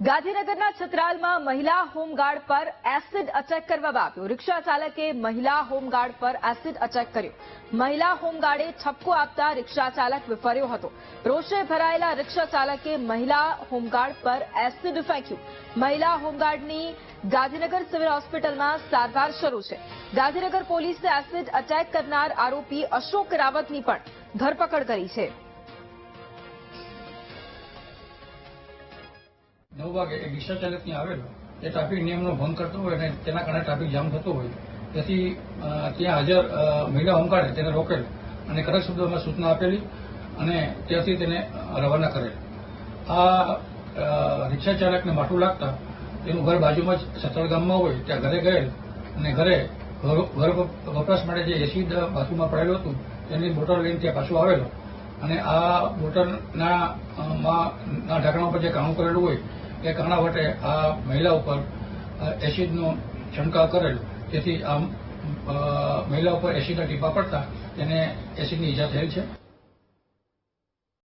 ગાંધીનગરના છત્રાલમાં મહિલા હોમગાર્ડ પર એસિડ અટેક કરવામાં આવ્યો. રિક્ષા ચાલકે મહિલા હોમગાર્ડ પર એસિડ અટેક કર્યો. મહિલા હોમગાર્ડે ઠપકો આપતા રિક્ષા ચાલક વિફર્યો હતો. રોષે ભરાયેલા રિક્ષા ચાલકે મહિલા હોમગાર્ડ પર એસિડ ફેંક્યું. મહિલા હોમગાર્ડની ગાંધીનગર સિવિલ હોસ્પિટલમાં સારવાર શરૂ છે. ગાંધીનગર પોલીસે એસિડ અટેક કરનાર આરોપી અશોક રાવતની પણ ધરપકડ કરી છે. નવ વાગે રિક્ષા ચાલક ત્યાં આવેલો, એ ટ્રાફિક નિયમનો ભંગ કરતો હોય અને તેના કારણે ટ્રાફિક જામ થતો હોય. તેથી ત્યાં હાજર મહિલા હોમગાર્ડે તેને રોકેલ અને કડક શબ્દોમાં સૂચના આપેલી અને ત્યાંથી તેને રવાના કરેલ. આ રિક્ષા ચાલકને માઠું લાગતા તેનું ઘર બાજુમાં જ સતળ ગામમાં હોય, ત્યાં ઘરે ગયેલ અને ઘરે ઘર વપરાશ માટે જે એસિડ બાથરૂમમાં પડેલું હતું, તેની બોટલ લઈને ત્યાં પાછું આવેલો. અને આ બોટલના ઢાંકણા ઉપર જે કાણું કરેલું હોય એ ઘણા વટે આ મહિલા ઉપર એસિડનો છંટકાવ કરેલ. તેથી આ મહિલા ઉપર એસિડના ટીપા પડતા તેને એસિડની ઈજા થયેલ છે.